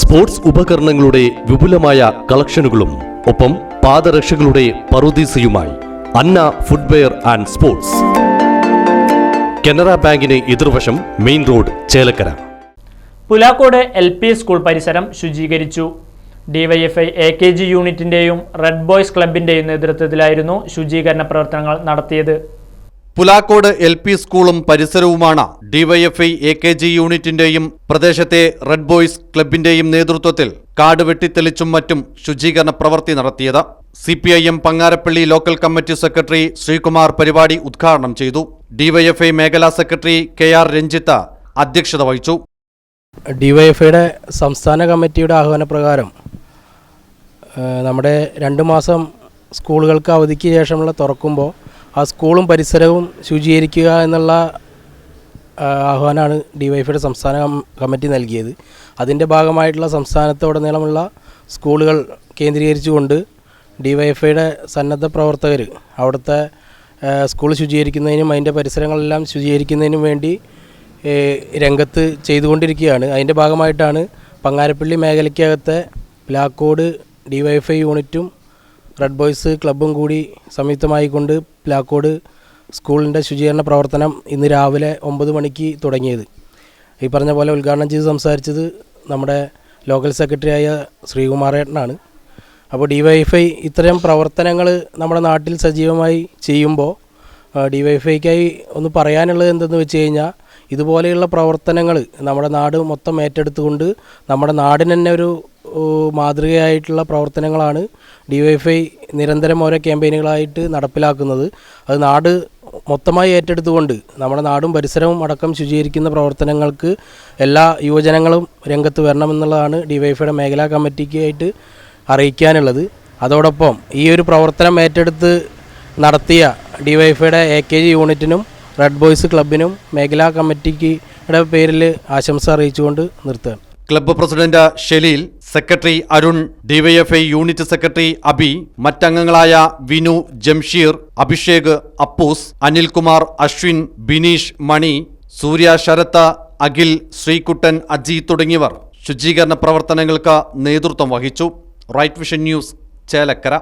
Sports ഉപകരണങ്ങളുടെ വിപുലമായ കളക്ഷനുകളും ഒപ്പം പാദരക്ഷകളുടെ പറുദീസയുമായി Anna footwear and sports. Canara ബാങ്കിന് എതിർവശം main road Chelakkara. Pulakode L P school പരിസരം ശുചീകരിച്ചു. ഡിവൈഎഫ്ഐ എ കെ ജി യൂണിറ്റിന്റെയും റെഡ് ബോയ്സ് ക്ലബിന്റെയും നേതൃത്വത്തിലായിരുന്നു ശുചീകരണ പ്രവർത്തനങ്ങൾ നടത്തിയത്. പുലാക്കോട് എൽ പി സ്കൂളും പരിസരവുമാണ് ഡിവൈഎഫ്ഐ എ കെ ജി യൂണിറ്റിന്റെയും പ്രദേശത്തെ റെഡ് ബോയ്സ് ക്ലബിന്റെയും നേതൃത്വത്തിൽ കാട് വെട്ടിത്തെളിച്ചും മറ്റും ശുചീകരണ പ്രവൃത്തി നടത്തിയത്. C P I M Pangarappilly local committee secretary Sreekumar പരിപാടി ഉദ്ഘാടനം ചെയ്തു. ഡിവൈഎഫ്ഐ മേഖലാ സെക്രട്ടറി കെ ആർ രഞ്ജിത്ത് അധ്യക്ഷത വഹിച്ചു. ഡിവൈഎഫ്ഐയുടെ സംസ്ഥാന കമ്മിറ്റിയുടെ ആഹ്വാനപ്രകാരം നമ്മുടെ രണ്ട് മാസം സ്കൂളുകൾക്ക് അവധിക്ക് ശേഷമുള്ള തുറക്കുമ്പോൾ ആ സ്കൂളും പരിസരവും ശുചീകരിക്കുക എന്നുള്ള ആഹ്, ആഹ്വാനമാണ് ഡിവൈഫൈയുടെ സംസ്ഥാന കമ്മിറ്റി നൽകിയത്. അതിന്റെ ഭാഗമായിട്ടുള്ള സംസ്ഥാനത്തുടനീളമുള്ള സ്കൂളുകൾ കേന്ദ്രീകരിച്ചുകൊണ്ട് ഡിവൈഫൈയുടെ സന്നദ്ധ പ്രവർത്തകർ അവിടുത്തെ സ്കൂൾ ശുചീകരിക്കുന്നതിനും അതിന്റെ പരിസരങ്ങളെല്ലാം ശുചീകരിക്കുന്നതിനും വേണ്ടി രംഗത്ത് ചെയ്തുകൊണ്ടിരിക്കുകയാണ്. അതിന്റെ ഭാഗമായിട്ടാണ് പങ്ങാരപ്പള്ളി മേഖലയ്ക്കകത്തെ ബ്ലാക്ക് കോഡ് ഡിവൈഫൈ യൂണിറ്റും റെഡ് ബോയ്സ് ക്ലബ്ബും കൂടി സംയുക്തമായി കൊണ്ട് പ്ലാക്കോട് സ്കൂളിന്റെ ശുചീകരണ പ്രവർത്തനം ഇന്ന് രാവിലെ ഒമ്പത് മണിക്ക് തുടങ്ങിയത്. ഈ പറഞ്ഞ പോലെ ഉദ്ഘാടനം ചെയ്ത് സംസാരിച്ചത് നമ്മുടെ ലോക്കൽ സെക്രട്ടറിയായ ശ്രീകുമാരേട്ടനാണ്. അപ്പോൾ ഡിവൈഎഫ്ഐ ഇത്തരം പ്രവർത്തനങ്ങൾ നമ്മുടെ നാട്ടിൽ സജീവമായി ചെയ്യുമ്പോൾ ഡിവൈഎഫ്ഐക്കായി ഒന്ന് പറയാനുള്ളത് എന്തെന്ന് വെച്ച് കഴിഞ്ഞാൽ ഇതുപോലെയുള്ള പ്രവർത്തനങ്ങൾ നമ്മുടെ നാട് മൊത്തം ഏറ്റെടുത്തുകൊണ്ട് നമ്മുടെ നാടിന് തന്നെ ഒരു മാതൃകയായിട്ടുള്ള പ്രവർത്തനങ്ങളാണ് ഡിവൈഫൈ നിരന്തരം ഓരോ ക്യാമ്പയിനുകളായിട്ട് നടപ്പിലാക്കുന്നത്. അത് നാട് മൊത്തമായി ഏറ്റെടുത്തുകൊണ്ട് നമ്മുടെ നാടും പരിസരവും അടക്കം ശുചീകരിക്കുന്ന പ്രവർത്തനങ്ങൾക്ക് എല്ലാ യുവജനങ്ങളും രംഗത്ത് വരണമെന്നുള്ളതാണ് ഡിവൈഫൈയുടെ മേഖലാ കമ്മിറ്റിക്കായിട്ട് അറിയിക്കാനുള്ളത്. അതോടൊപ്പം ഈ ഒരു പ്രവർത്തനം ഏറ്റെടുത്ത് നടത്തിയ ഡിവൈഫൈയുടെ എ കെ ജി യൂണിറ്റിനും റെഡ് ബോയ്സ് ക്ലബിനും മേഖലാ യുടെ പേരിൽ ആശംസ അറിയിച്ചുകൊണ്ട് നിർത്തുകയാണ്. Club president Shaleel secretary Arun DYFI unit secretary Abi മറ്റംഗങ്ങളായ Vinu Jamsheer Abhishek Appus Anilkumar Ashwin Bineesh Mani Surya Sarath Akhil Sreekuttan Aji തുടങ്ങിയവർ. ശുചീകരണ പ്രവർത്തനങ്ങൾക്ക് നേതൃത്വം വഹിച്ചു. Right Vision News Chelakkara.